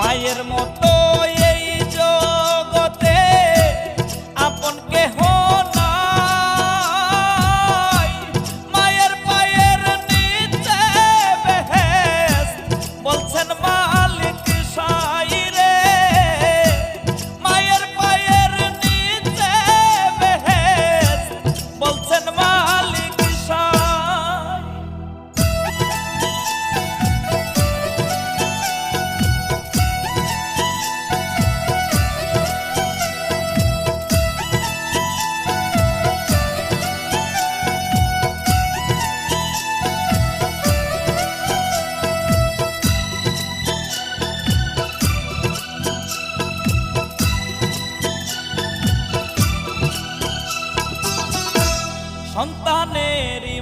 মায়ের মতো সন্তানেরই